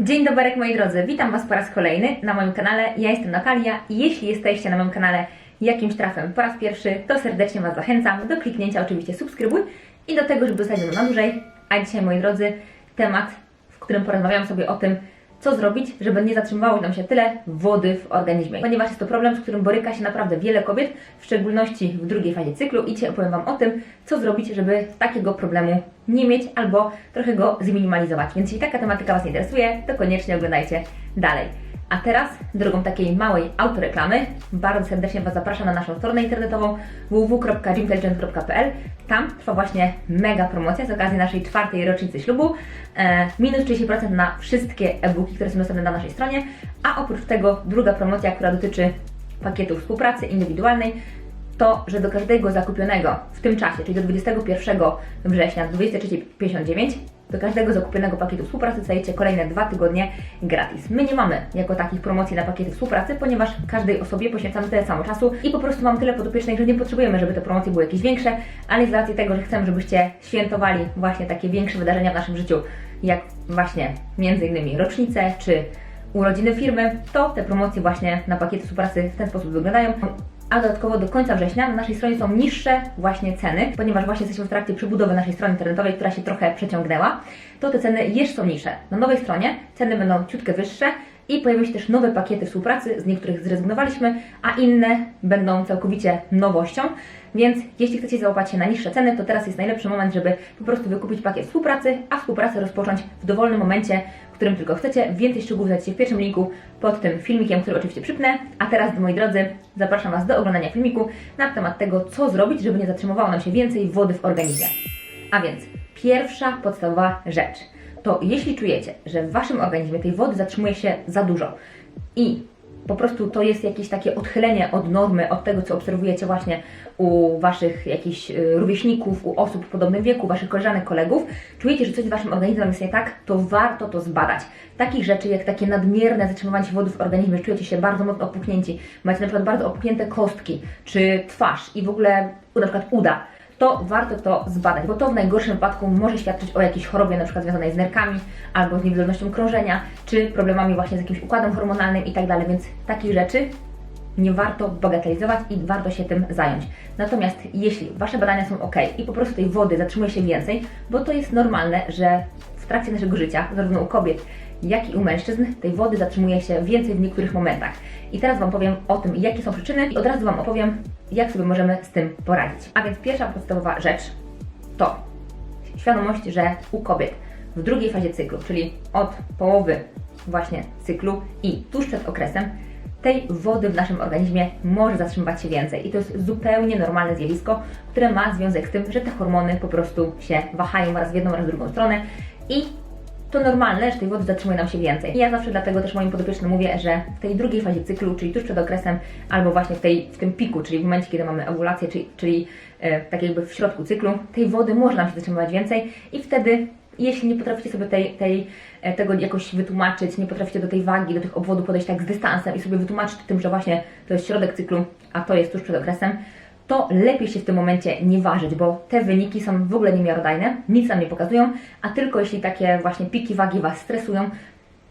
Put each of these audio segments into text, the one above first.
Dzień dobry moi drodzy, witam Was po raz kolejny na moim kanale. Ja jestem Natalia i jeśli jesteście na moim kanale jakimś trafem po raz pierwszy, to serdecznie Was zachęcam do kliknięcia oczywiście subskrybuj i do tego, żeby zostać ze na dłużej. A dzisiaj moi drodzy, temat, w którym porozmawiam sobie o tym, co zrobić, żeby nie zatrzymywało nam się tyle wody w organizmie. Ponieważ jest to problem, z którym boryka się naprawdę wiele kobiet, w szczególności w drugiej fazie cyklu i dzisiaj opowiem Wam o tym, co zrobić, żeby takiego problemu nie mieć albo trochę go zminimalizować. Więc jeśli taka tematyka Was interesuje, to koniecznie oglądajcie dalej. A teraz, drogą takiej małej autoreklamy, bardzo serdecznie Was zapraszam na naszą stronę internetową www.gymtelligent.pl. Tam trwa właśnie mega promocja z okazji naszej czwartej rocznicy ślubu. E, minus 30% na wszystkie e-booki, które są dostępne na naszej stronie, a oprócz tego druga promocja, która dotyczy pakietu współpracy indywidualnej, to, że do każdego zakupionego w tym czasie, czyli do 21 września 23.59, do każdego zakupionego pakietu współpracy dostajecie kolejne dwa tygodnie gratis. My nie mamy jako takich promocji na pakiety współpracy, ponieważ każdej osobie poświęcamy tyle samo czasu i po prostu mam tyle podopiecznych, że nie potrzebujemy, żeby te promocje były jakieś większe, ale z racji tego, że chcemy, żebyście świętowali właśnie takie większe wydarzenia w naszym życiu, jak właśnie między innymi rocznice czy urodziny firmy, to te promocje właśnie na pakiety współpracy w ten sposób wyglądają. A dodatkowo do końca września na naszej stronie są niższe właśnie ceny, ponieważ właśnie jesteśmy w trakcie przebudowy naszej strony internetowej, która się trochę przeciągnęła, to te ceny jeszcze są niższe. Na nowej stronie ceny będą ciutkę wyższe i pojawią się też nowe pakiety współpracy, z niektórych zrezygnowaliśmy, a inne będą całkowicie nowością. Więc jeśli chcecie załapać się na niższe ceny, to teraz jest najlepszy moment, żeby po prostu wykupić pakiet współpracy, a współpracę rozpocząć w dowolnym momencie, którym tylko chcecie. Więcej szczegółów znajdziecie w pierwszym linku pod tym filmikiem, który oczywiście przypnę. A teraz, moi drodzy, zapraszam Was do oglądania filmiku na temat tego, co zrobić, żeby nie zatrzymywało nam się więcej wody w organizmie. A więc pierwsza podstawowa rzecz to jeśli czujecie, że w Waszym organizmie tej wody zatrzymuje się za dużo i po prostu to jest jakieś takie odchylenie od normy, od tego, co obserwujecie właśnie u Waszych jakichś y, rówieśników, u osób w podobnym wieku, Waszych koleżanek, kolegów, czujecie, że coś z Waszym organizmem jest nie tak, to warto to zbadać. Takich rzeczy jak takie nadmierne zatrzymywanie się wody w organizmie, czujecie się bardzo mocno opuchnięci, macie na przykład bardzo opuchnięte kostki, czy twarz i w ogóle na przykład uda, to warto to zbadać, bo to w najgorszym wypadku może świadczyć o jakiejś chorobie na przykład związanej z nerkami, albo z niewydolnością krążenia, czy problemami właśnie z jakimś układem hormonalnym i tak więc takich rzeczy nie warto bagatelizować i warto się tym zająć. Natomiast jeśli Wasze badania są ok i po prostu tej wody zatrzymuje się więcej, bo to jest normalne, że trakcie naszego życia, zarówno u kobiet, jak i u mężczyzn, tej wody zatrzymuje się więcej w niektórych momentach. I teraz Wam powiem o tym, jakie są przyczyny i od razu Wam opowiem, jak sobie możemy z tym poradzić. A więc pierwsza podstawowa rzecz to świadomość, że u kobiet w drugiej fazie cyklu, czyli od połowy właśnie cyklu i tuż przed okresem, tej wody w naszym organizmie może zatrzymywać się więcej. I to jest zupełnie normalne zjawisko, które ma związek z tym, że te hormony po prostu się wahają raz w jedną, raz w drugą stronę i to normalne, że tej wody zatrzymuje nam się więcej. I ja zawsze dlatego też moim podopiecznym mówię, że w tej drugiej fazie cyklu, czyli tuż przed okresem, albo właśnie w, tej, w tym piku, czyli w momencie, kiedy mamy owulację, czyli, czyli e, tak jakby w środku cyklu, tej wody może nam się zatrzymywać więcej i wtedy jeśli nie potraficie sobie tej, tej, e, tego jakoś wytłumaczyć, nie potraficie do tej wagi, do tych obwodów podejść tak z dystansem i sobie wytłumaczyć tym, że właśnie to jest środek cyklu, a to jest tuż przed okresem, to lepiej się w tym momencie nie ważyć, bo te wyniki są w ogóle niemiarodajne, nic nam nie pokazują, a tylko jeśli takie właśnie piki wagi Was stresują,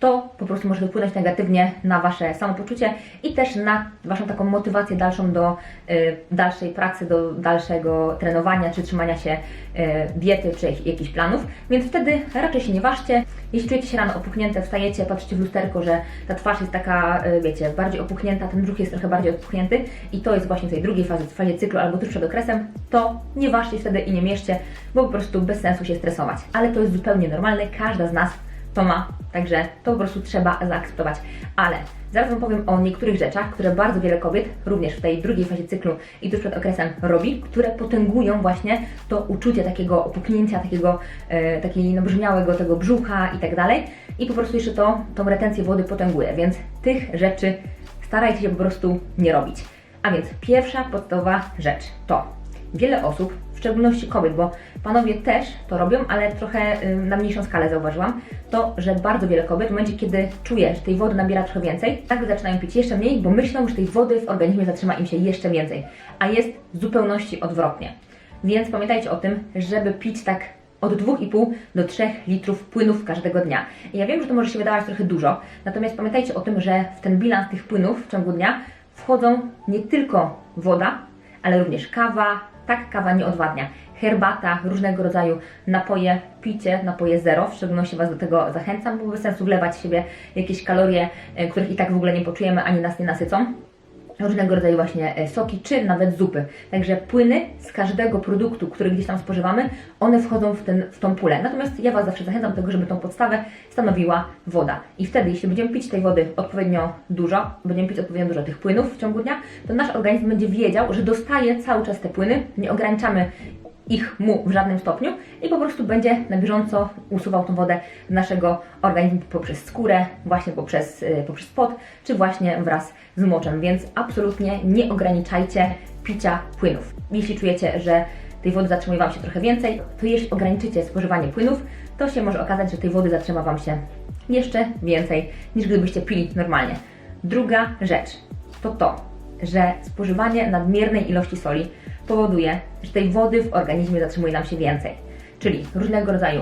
to po prostu może wpłynąć negatywnie na Wasze samopoczucie i też na Waszą taką motywację dalszą do y, dalszej pracy, do dalszego trenowania, czy trzymania się y, diety, czy jak- jakichś planów. Więc wtedy raczej się nie ważcie. Jeśli czujecie się rano opuchnięte, wstajecie, patrzycie w lusterko, że ta twarz jest taka, y, wiecie, bardziej opuchnięta, ten brzuch jest trochę bardziej opuchnięty i to jest właśnie w tej drugiej fazie, w fazie cyklu albo tuż przed okresem, to nie ważcie wtedy i nie mieszcie, bo po prostu bez sensu się stresować. Ale to jest zupełnie normalne, każda z nas to ma, także to po prostu trzeba zaakceptować. Ale zaraz Wam powiem o niektórych rzeczach, które bardzo wiele kobiet, również w tej drugiej fazie cyklu i tuż przed okresem robi, które potęgują właśnie to uczucie takiego opuknięcia, takiego e, takiego nabrzmiałego tego brzucha i tak dalej. I po prostu jeszcze to, tą retencję wody potęguje, więc tych rzeczy starajcie się po prostu nie robić. A więc pierwsza podstawowa rzecz to wiele osób, w szczególności kobiet, bo panowie też to robią, ale trochę na mniejszą skalę zauważyłam, to, że bardzo wiele kobiet w momencie, kiedy czuje, że tej wody nabiera trochę więcej, nagle zaczynają pić jeszcze mniej, bo myślą, że tej wody w organizmie zatrzyma im się jeszcze więcej, a jest w zupełności odwrotnie. Więc pamiętajcie o tym, żeby pić tak od 2,5 do 3 litrów płynów każdego dnia. I ja wiem, że to może się wydawać trochę dużo, natomiast pamiętajcie o tym, że w ten bilans tych płynów w ciągu dnia wchodzą nie tylko woda, ale również kawa, tak kawa nie odwadnia, herbata, różnego rodzaju napoje, picie, napoje zero, w szczególności Was do tego zachęcam, bo bez sensu wlewać w siebie jakieś kalorie, e, których i tak w ogóle nie poczujemy, ani nas nie nasycą różnego rodzaju właśnie e, soki, czy nawet zupy. Także płyny z każdego produktu, który gdzieś tam spożywamy, one wchodzą w, ten, w tą pulę. Natomiast ja Was zawsze zachęcam do tego, żeby tą podstawę stanowiła woda. I wtedy, jeśli będziemy pić tej wody odpowiednio dużo, będziemy pić odpowiednio dużo tych płynów w ciągu dnia, to nasz organizm będzie wiedział, że dostaje cały czas te płyny, nie ograniczamy ich mu w żadnym stopniu i po prostu będzie na bieżąco usuwał tą wodę z naszego organizmu poprzez skórę, właśnie poprzez, y, poprzez pot, czy właśnie wraz z moczem, więc absolutnie nie ograniczajcie picia płynów. Jeśli czujecie, że tej wody zatrzymuje Wam się trochę więcej, to jeśli ograniczycie spożywanie płynów, to się może okazać, że tej wody zatrzyma Wam się jeszcze więcej, niż gdybyście pili normalnie. Druga rzecz to to, że spożywanie nadmiernej ilości soli powoduje, że tej wody w organizmie zatrzymuje nam się więcej. Czyli różnego rodzaju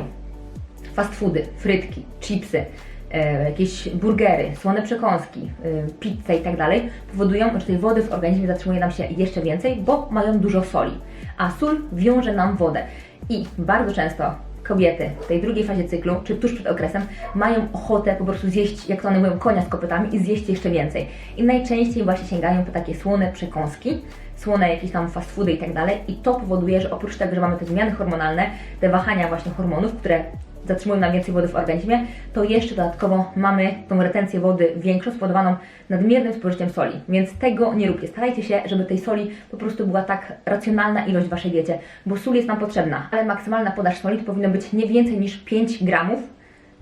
fast foody, frytki, chipsy, e, jakieś burgery, słone przekąski, e, pizza i tak dalej powodują, że tej wody w organizmie zatrzymuje nam się jeszcze więcej, bo mają dużo soli. A sól wiąże nam wodę. I bardzo często kobiety w tej drugiej fazie cyklu, czy tuż przed okresem, mają ochotę po prostu zjeść, jak to one mówią, konia z kopytami i zjeść jeszcze więcej. I najczęściej właśnie sięgają po takie słone przekąski, słone jakieś tam fast foody i tak dalej. I to powoduje, że oprócz tego, że mamy te zmiany hormonalne, te wahania właśnie hormonów, które zatrzymują nam więcej wody w organizmie, to jeszcze dodatkowo mamy tą retencję wody większą, spowodowaną nadmiernym spożyciem soli. Więc tego nie róbcie. Starajcie się, żeby tej soli po prostu była tak racjonalna ilość w Waszej diecie, bo sól jest nam potrzebna, ale maksymalna podaż soli to powinno być nie więcej niż 5 gramów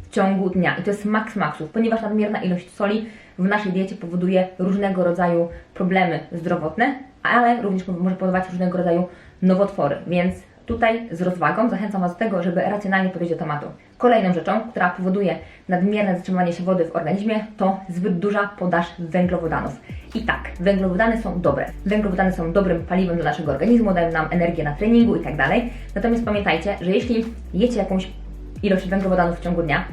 w ciągu dnia. I to jest maks maksów, ponieważ nadmierna ilość soli w naszej diecie powoduje różnego rodzaju problemy zdrowotne, ale również może powodować różnego rodzaju nowotwory. Więc tutaj z rozwagą zachęcam Was do tego, żeby racjonalnie podejść do tematu. Kolejną rzeczą, która powoduje nadmierne zatrzymanie się wody w organizmie, to zbyt duża podaż węglowodanów. I tak, węglowodany są dobre. Węglowodany są dobrym paliwem dla naszego organizmu, dają nam energię na treningu i tak dalej. Natomiast pamiętajcie, że jeśli jecie jakąś ilość węglowodanów w ciągu dnia,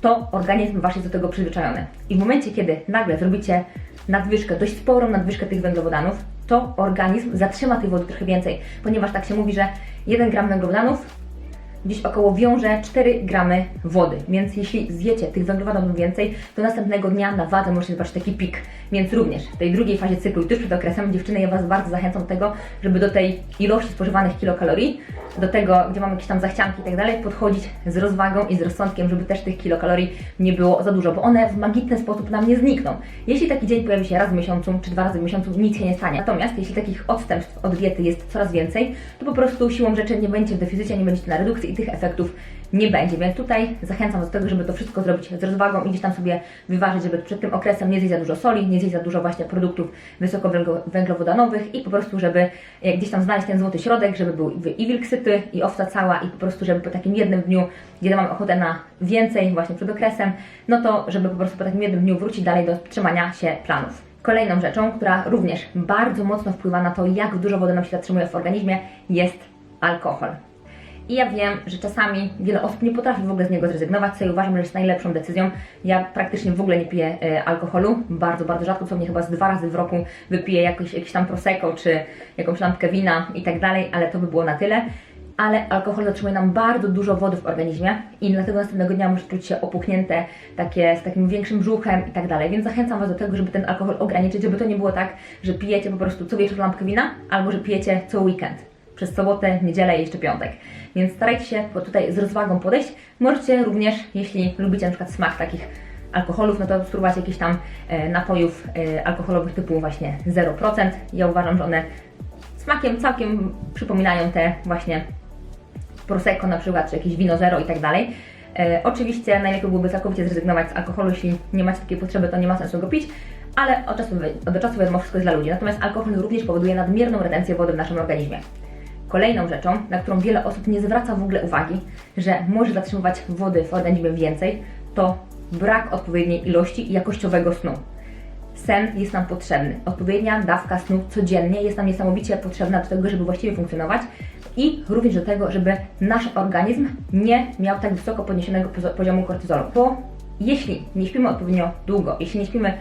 to organizm wasz jest do tego przyzwyczajony. I w momencie, kiedy nagle zrobicie nadwyżkę, dość sporą nadwyżkę tych węglowodanów, to organizm zatrzyma tej wody trochę więcej, ponieważ tak się mówi, że 1 gram węglowodanów gdzieś około wiąże 4 gramy wody. Więc jeśli zjecie tych węglowodanów więcej, to następnego dnia na wadze możecie zobaczyć taki pik. Więc również w tej drugiej fazie cyklu tuż przed okresem, dziewczyny, ja Was bardzo zachęcam do tego, żeby do tej ilości spożywanych kilokalorii, do tego, gdzie mamy jakieś tam zachcianki i tak dalej, podchodzić z rozwagą i z rozsądkiem, żeby też tych kilokalorii nie było za dużo, bo one w magiczny sposób nam nie znikną. Jeśli taki dzień pojawi się raz w miesiącu, czy dwa razy w miesiącu, nic się nie stanie. Natomiast jeśli takich odstępstw od diety jest coraz więcej, to po prostu siłą rzeczy nie będziecie w deficycie, nie będziecie na redukcji i tych efektów nie będzie. Więc tutaj zachęcam do tego, żeby to wszystko zrobić z rozwagą i gdzieś tam sobie wyważyć, żeby przed tym okresem nie zjeść za dużo soli, nie zjeść za dużo właśnie produktów wysokowęglowodanowych i po prostu, żeby e, gdzieś tam znaleźć ten złoty środek, żeby był i wilk syty, i owca cała i po prostu, żeby po takim jednym dniu, kiedy mamy ochotę na więcej właśnie przed okresem, no to żeby po prostu po takim jednym dniu wrócić dalej do trzymania się planów. Kolejną rzeczą, która również bardzo mocno wpływa na to, jak dużo wody nam się zatrzymuje w organizmie, jest alkohol. I ja wiem, że czasami wiele osób nie potrafi w ogóle z niego zrezygnować, co ja uważam, że jest najlepszą decyzją. Ja praktycznie w ogóle nie piję e, alkoholu, bardzo, bardzo rzadko, co mnie chyba z dwa razy w roku wypiję jakiś, jakiś tam prosecco, czy jakąś lampkę wina i tak dalej, ale to by było na tyle. Ale alkohol zatrzymuje nam bardzo dużo wody w organizmie i dlatego następnego dnia może czuć się opuchnięte, takie z takim większym brzuchem i tak dalej. Więc zachęcam Was do tego, żeby ten alkohol ograniczyć, żeby to nie było tak, że pijecie po prostu co wieczór lampkę wina, albo że pijecie co weekend przez sobotę, niedzielę i jeszcze piątek. Więc starajcie się tutaj z rozwagą podejść. Możecie również, jeśli lubicie na przykład smak takich alkoholów, no to spróbować jakichś tam e, napojów e, alkoholowych typu właśnie 0%. Ja uważam, że one smakiem całkiem przypominają te właśnie prosecco na przykład, czy jakieś wino zero i tak dalej. E, oczywiście najlepiej byłoby całkowicie zrezygnować z alkoholu, jeśli nie macie takiej potrzeby, to nie ma sensu go pić, ale od czasu, do czasu wiadomo, wszystko jest dla ludzi. Natomiast alkohol również powoduje nadmierną retencję wody w naszym organizmie. Kolejną rzeczą, na którą wiele osób nie zwraca w ogóle uwagi, że może zatrzymywać wody w organizmie więcej, to brak odpowiedniej ilości i jakościowego snu. Sen jest nam potrzebny. Odpowiednia dawka snu codziennie jest nam niesamowicie potrzebna do tego, żeby właściwie funkcjonować i również do tego, żeby nasz organizm nie miał tak wysoko podniesionego poziomu kortyzolu. Bo jeśli nie śpimy odpowiednio długo, jeśli nie śpimy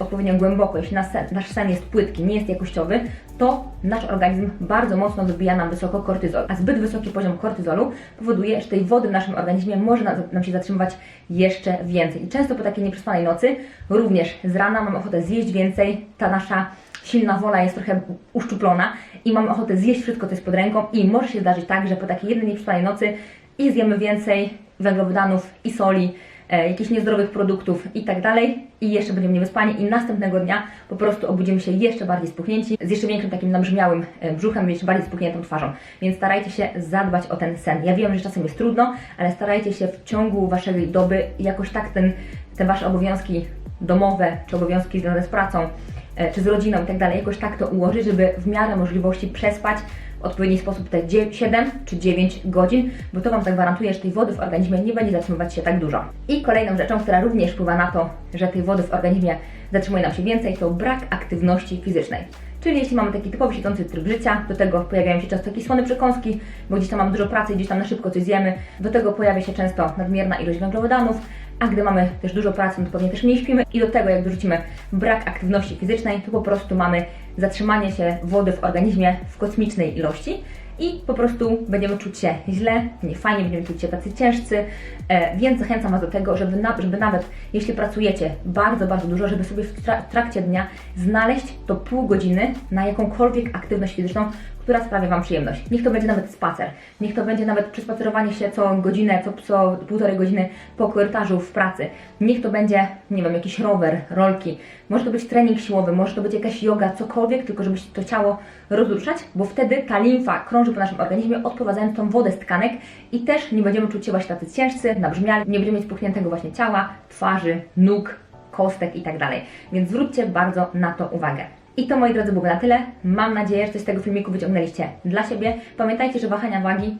odpowiednio głęboko, jeśli nasz sen, jest płytki, nie jest jakościowy, to nasz organizm bardzo mocno wybija nam wysoko kortyzol. A zbyt wysoki poziom kortyzolu powoduje, że tej wody w naszym organizmie może na- nam się zatrzymywać jeszcze więcej. I często po takiej nieprzespanej nocy, również z rana mamy ochotę zjeść więcej, ta nasza silna wola jest trochę uszczuplona i mamy ochotę zjeść wszystko, co jest pod ręką i może się zdarzyć tak, że po takiej jednej nieprzespanej nocy i zjemy więcej węglowodanów i soli, e, jakichś niezdrowych produktów i tak dalej i jeszcze będziemy niewyspani i następnego dnia po prostu obudzimy się jeszcze bardziej spuchnięci, z jeszcze większym takim nabrzmiałym e, brzuchem, jeszcze bardziej spuchniętą twarzą. Więc starajcie się zadbać o ten sen. Ja wiem, że czasem jest trudno, ale starajcie się w ciągu Waszej doby jakoś tak ten, te Wasze obowiązki domowe, czy obowiązki związane z pracą, e, czy z rodziną i tak dalej, jakoś tak to ułożyć, żeby w miarę możliwości przespać w odpowiedni sposób te 7 czy 9 godzin, bo to Wam zagwarantuje, że tej wody w organizmie nie będzie zatrzymywać się tak dużo. I kolejną rzeczą, która również wpływa na to, że tej wody w organizmie zatrzymuje nam się więcej, to brak aktywności fizycznej. Czyli jeśli mamy taki typowy siedzący tryb życia, do tego pojawiają się często takie słone przekąski, bo gdzieś tam mamy dużo pracy, gdzieś tam na szybko coś zjemy, do tego pojawia się często nadmierna ilość węglowodanów, a gdy mamy też dużo pracy, no to pewnie też mniej śpimy i do tego jak dorzucimy brak aktywności fizycznej, to po prostu mamy zatrzymanie się wody w organizmie w kosmicznej ilości i po prostu będziemy czuć się źle, niefajnie, będziemy czuć się tacy ciężcy, e, więc zachęcam Was do tego, żeby, na, żeby nawet jeśli pracujecie bardzo, bardzo dużo, żeby sobie w, tra- w trakcie dnia znaleźć to pół godziny na jakąkolwiek aktywność fizyczną, która sprawia Wam przyjemność. Niech to będzie nawet spacer, niech to będzie nawet przespacerowanie się co godzinę, co, co półtorej godziny po korytarzu w pracy, niech to będzie, nie wiem, jakiś rower, rolki, może to być trening siłowy, może to być jakaś yoga, cokolwiek, tylko żeby to ciało rozruszać, bo wtedy ta limfa krąży po naszym organizmie, odprowadzając tą wodę z tkanek i też nie będziemy czuć się właśnie tacy ciężcy, nabrzmiali, nie będziemy mieć spuchniętego właśnie ciała, twarzy, nóg, kostek i tak dalej. Więc zwróćcie bardzo na to uwagę. I to moi drodzy byłoby na tyle. Mam nadzieję, że coś z tego filmiku wyciągnęliście dla siebie. Pamiętajcie, że wahania wagi,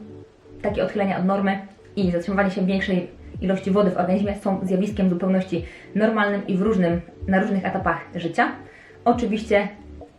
takie odchylenia od normy i zatrzymywanie się większej ilości wody w organizmie są zjawiskiem zupełności normalnym i w różnym, na różnych etapach życia. Oczywiście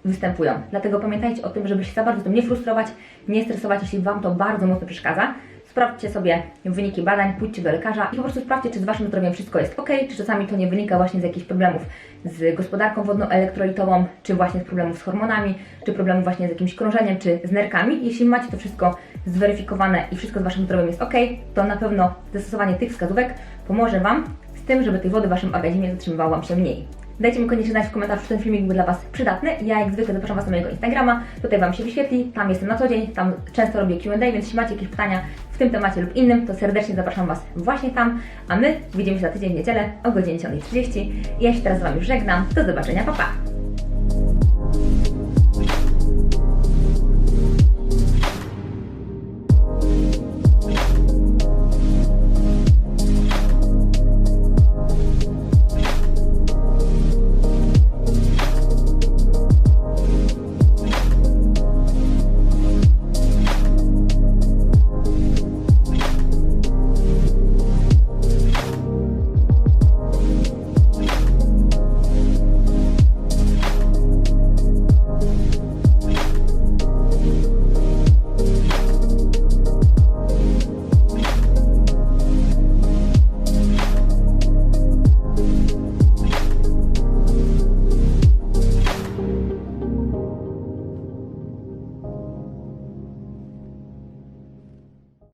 występują. Dlatego pamiętajcie o tym, żeby się za bardzo tym nie frustrować, nie stresować, jeśli Wam to bardzo mocno przeszkadza. Sprawdźcie sobie wyniki badań, pójdźcie do lekarza i po prostu sprawdźcie, czy z Waszym zdrowiem wszystko jest ok, czy czasami to nie wynika właśnie z jakichś problemów z gospodarką wodno-elektrolitową, czy właśnie z problemów z hormonami, czy problemów właśnie z jakimś krążeniem, czy z nerkami. Jeśli macie to wszystko zweryfikowane i wszystko z Waszym zdrowiem jest ok, to na pewno zastosowanie tych wskazówek pomoże Wam z tym, żeby tej wody w Waszym organizmie zatrzymywało Wam się mniej. Dajcie mi koniecznie znać w komentarzu, czy ten filmik był dla Was przydatny. Ja jak zwykle zapraszam Was na mojego Instagrama, tutaj Wam się wyświetli, tam jestem na co dzień, tam często robię Q&A, więc jeśli macie jakieś pytania w tym temacie lub innym, to serdecznie zapraszam Was właśnie tam, a my widzimy się za tydzień w niedzielę o godzinie 10.30. Ja się teraz z Wami żegnam, do zobaczenia, pa pa!